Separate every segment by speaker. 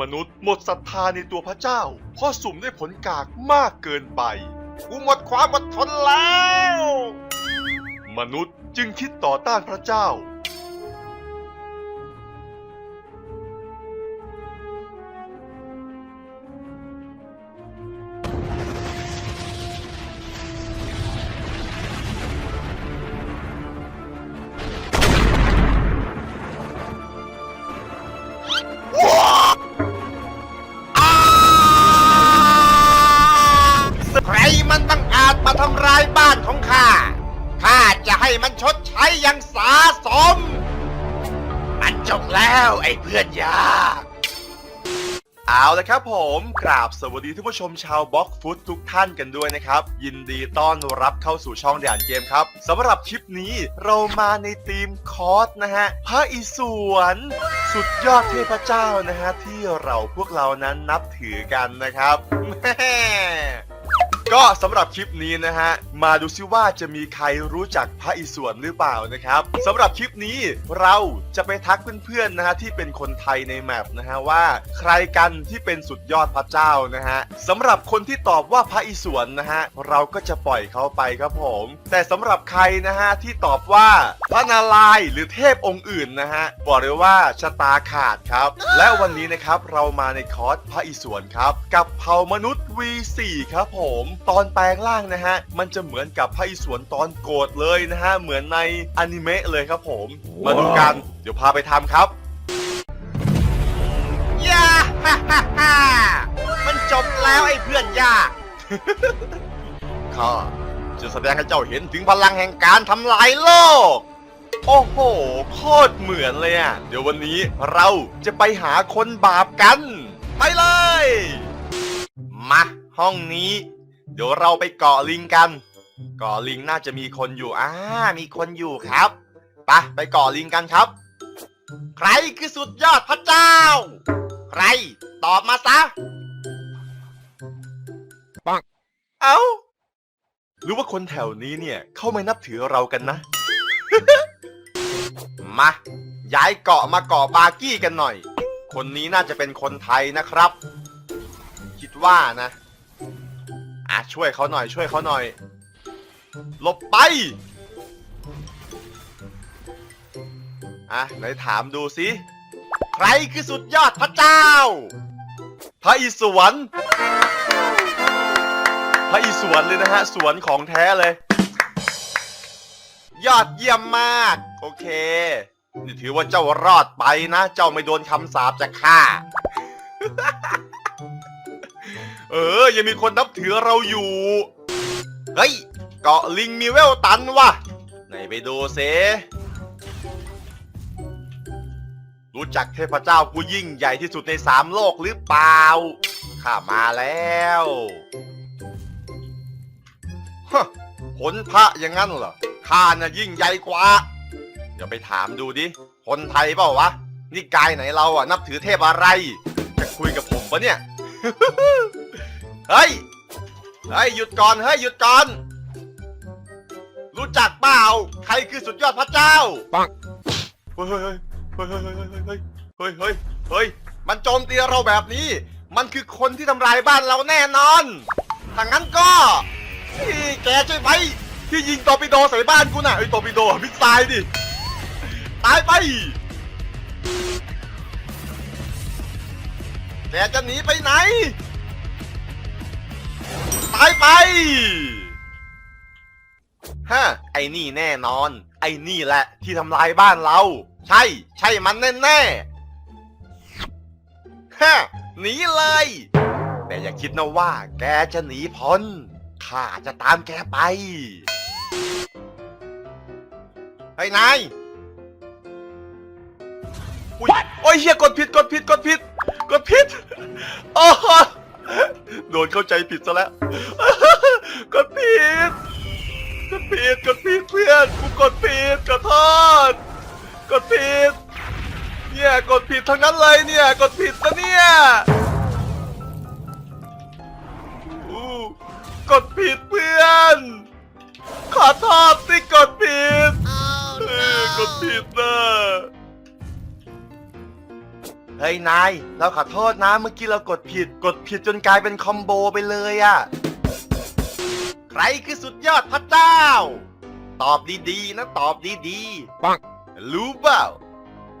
Speaker 1: มนุษย์หมดศรัทธาในตัวพระเจ้า เพราะสุ่มได้ผลกากมากเกินไป
Speaker 2: กูหมดความอดทนแล้ว
Speaker 1: มนุษย์จึงคิดต่อต้านพระเจ้า
Speaker 2: ใครมันบังอาจมาทำร้ายบ้านของข้า ข้าจะให้มันชดใช้อย่างสาสม มันจบแล้วไอ้เพื่อนยาก
Speaker 1: เอาละครับผมกราบสวัสดีท่านผู้ชมชาวบล็อกฟุตทุกท่านกันด้วยนะครับ ยินดีต้อนรับเข้าสู่ช่องเดียนเกมครับสำหรับคลิปนี้เรามาในทีมคอร์สนะฮะพระอิศวรสุดยอดเทพเจ้านะฮะที่เราพวกเรานั้นนับถือกันนะครับแม่ ก็สำหรับคลิปนี้นะฮะ มาดูซิว่าจะมีใครรู้จักพระอิศวรหรือเปล่านะครับสำหรับคลิปนี้เราจะไปทักเพื่อนๆนะฮะที่เป็นคนไทยในแมปนะฮะว่า ใครกันที่เป็นสุดยอดพระเจ้านะฮะสำหรับคนที่ตอบว่าพระอิศวรนะฮะเราก็จะปล่อยเขาไปครับผม แต่สำหรับใครนะฮะที่ตอบว่าพระนารายณ์หรือเทพองค์อื่นนะฮะบอกเลยว่าชะตาขาดครับ และวันนี้นะครับเรามาในคอร์สพระอิศวรครับกับเผ่ามนุษย์ V4 ครับผมตอนแปลงร่างนะฮะ มันจะเหมือนกับพระอิศวรตอนโกรธเลยนะฮะ เหมือนในอนิเมะเลยครับผม มาดูกัน เดี๋ยวพาไปทำครับ
Speaker 2: ย่าฮ่าฮ่าฮ่ามันจบแล้วไอ้เพื่อนยาก
Speaker 1: ข้าจะแสดงให้เจ้าเห็นถึงพลังแห่งการทำลายโลก โอ้โห โคตรเหมือนเลยอะ เดี๋ยววันนี้เราจะไปหาคนบาปกัน ไปเลย มาห้องนี้ เดี๋ยวเราไปเกาะลิงกัน เกาะลิงน่าจะมีคนอยู่อ่ามีคนอยู่ครับไปไปเกาะลิงกันครับ
Speaker 2: ใครคือสุดยอดพระเจ้า ใคร ตอบมาซะ
Speaker 1: เอ้าหรือว่าคนแถวนี้เนี่ย เข้ามานับถือเรากันนะ มาย้ายเกาะมาเกาะบาร์กี้กันหน่อย คนนี้น่าจะเป็นคนไทยนะครับ คิดว่านะ อะช่วยเขาหน่อยช่วยเขาหน่อยหลบไปอะไหนถามดูสิ
Speaker 2: ใครคือสุดยอดพระเจ้า
Speaker 1: พระอิศวรพระอิศวรเลยนะฮะสวนของแท้เลย ยอดเยี่ยมมาก โอเค นี่ถือว่าเจ้ารอดไปนะ เจ้าไม่โดนคำสาปจากข้า เออ ยังมีคนนับถือเราอยู่ เฮ้ย เกาะลิงมีเวลตันวะไหนไปดูเซรู้จักเทพเจ้าผู้ยิ่งใหญ่ที่สุดในสามโลกหรือเปล่า ข้ามาแล้วฮะผลพระอย่างนั้นเหรอ ข้าน่ะยิ่งใหญ่กว่า เดี๋ยวไปถามดูดิ คนไทยเปล่าวะ นี่กายไหนเราอะ นับถือเทพอะไร จะคุยกับผมปะเนี่ย เฮ้ย เฮ้ย หยุดก่อน เฮ้ย หยุดก่อน รู้จักเปล่า ใครคือสุดยอดพระเจ้า
Speaker 2: ปัง
Speaker 1: เฮ้ยเฮ้ยเฮ้ยเฮ้ยเฮ้ยเฮ้ยเฮ้ยเฮ้ยเฮ้ยมันโจมตีเราแบบนี้ มันคือคนที่ทำลายบ้านเราแน่นอนถ้างั้นก็นี่แกใช่ไหมที่ยิงตอร์ปิโดใส่บ้านกูน่ะไอ้ยตอร์ปิโดมิสไซล์ดิ ตายไป แกจะหนีไปไหนตายไปฮะไอ้นี่แน่นอน ไอ้นี่แหละที่ทำลายบ้านเรา ใช่ ใช่มันแน่แน่ๆฮะหนีเลย แต่อย่าคิดนะว่า แกจะหนีพ้นข้าจะตามแกไปเฮ้ยนายโอ้ยเฮียกดผิดกด เข้าใจผิดซะแล้ว กดผิด กดผิด กดผิดเพื่อนกูกดผิดขอโทษกดผิด เนี่ยกดผิดทั้งนั้นเลยเนี่ย กดผิดนะเนี่ยอู้กดผิดเพื่อน ขอโทษที่กดผิด เออกดผิดนะ เฮ้ยนาย เราขอโทษนะเมื่อกี้เรากดผิด กดผิดจนกลายเป็นคอมโบไปเลยอะ
Speaker 2: ใครคือสุดยอดพระเจ้า ตอบดีๆนะตอบดี
Speaker 1: ปังรู้เปล่า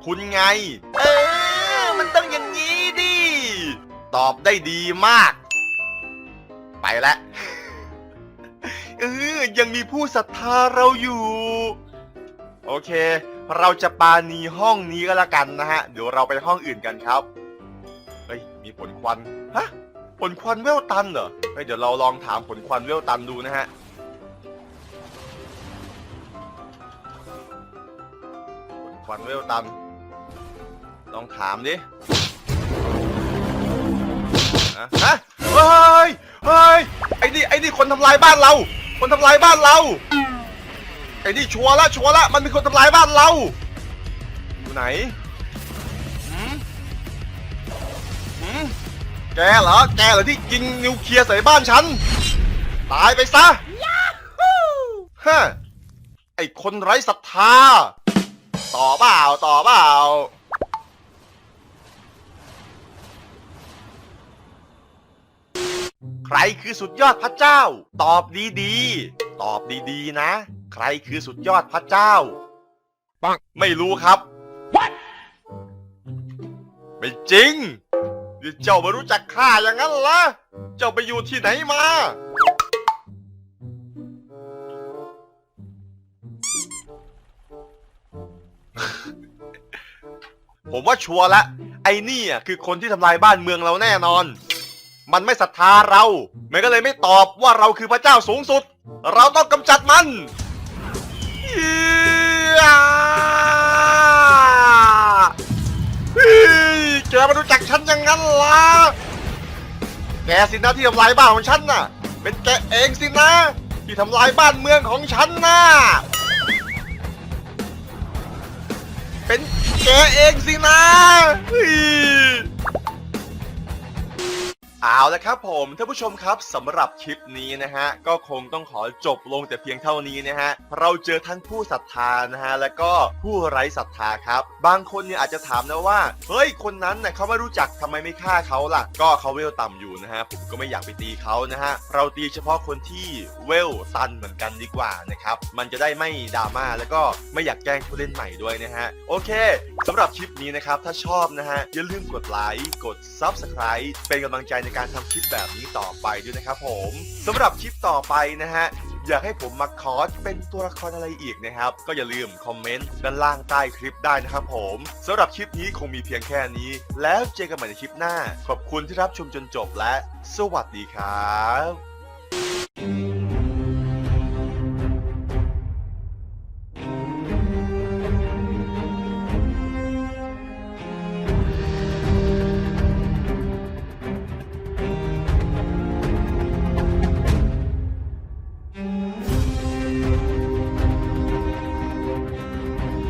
Speaker 1: คุณไง
Speaker 2: ๆเออ มันต้องอย่างนี้ดิ ตอบได้ดีมาก ไปแล้ว
Speaker 1: เออยังมีผู้ศรัทธาเราอยู่ โอเค เราจะปาณีห้องนี้ก็แล้วกันนะฮะ เดี๋ยวเราไปห้องอื่นกันครับ เฮ้ย มีผลควัน ฮะ ผลควันเวลตันเหรอ เฮ้ย เดี๋ยวเราลองถามผลควันเวลตันดูนะฮะ ผลควันเวลตัน ลองถามดิฮะเฮ้ย เฮ้ย ไอ้นี่ ไอ้นี่คนทำลายบ้านเรา คนทำลายบ้านเรา ไอ้นี่ชัวร์ละชัวร์ละมันมีคนทำลายบ้านเรา อยู่ไหนหืมหืมแกเหรอ แกเหรอที่ยิงนิวเคลียร์ใส่บ้านฉัน ตายไปซะฮะไอ้คนไร้ศรัทธา ต่อเปล่า ต่อเปล่า ใครคือสุดยอดพระเจ้า ตอบดีๆ ตอบดีๆ นะ ใครคือสุดยอดพระเจ้า
Speaker 2: ปัง
Speaker 1: ไม่รู้ครับ ไม่จริงเจ้าไม่รู้จักข้าอย่างนั้นเหรอ เจ้าไปอยู่ที่ไหนมา ผมว่าชัวร์ละ ไอ้นี่อะคือคนที่ทำลายบ้านเมืองเราแน่นอน มันไม่ศรัทธาเรา มันก็เลยไม่ตอบว่าเราคือพระเจ้าสูงสุด เราต้องกำจัดมันเฮียเฮ้ย แกมารู้จักฉันอยังงั้นล่ะ แกสินะที่ทำลายบ้านของฉันน่ะ เป็นแกเองสินะ ที่ทำลายบ้านเมืองของฉันน่ะ เป็นแกเองสินะ เอาละครับผมท่านผู้ชมครับสำหรับคลิปนี้นะฮะก็คงต้องขอจบลงแต่เพียงเท่านี้นะฮะเราเจอทั้งผู้ศรัทธานะฮะแล้วก็ผู้ไร้ศรัทธาครับบางคนเนี่ยอาจจะถามนะว่าเฮ้ยคนนั้นเน่ยเขาไม่รู้จักทำไมไม่ฆ่าเขาล่ะ ก็เขาเวลต่ำอยู่นะฮะผมก็ไม่อยากไปตีเขานะฮะเราตีเฉพาะคนที่เวลตันเหมือนกันดีกว่านะครับมันจะได้ไม่ดราม่าแล้วก็ไม่อยากแกล้งผู้เล่นใหม่ด้วยนะฮะโอเคสำหรับคลิปนี้นะครับถ้าชอบนะฮะอย่าลืมกดไลค์กด Subscribe เป็นกำลังใจในการทำคลิปแบบนี้ต่อไปด้วยนะครับผมสำหรับคลิปต่อไปนะฮะอยากให้ผมมาคอสเป็นตัวละครอะไรอีกนะครับ ก็อย่าลืมคอมเมนต์ด้านล่างใต้คลิปได้นะครับผมสำหรับคลิปนี้คงมีเพียงแค่นี้ แล้วเจอกันใหม่ในคลิปหน้า ขอบคุณที่รับชมจนจบและ สวัสดีครับ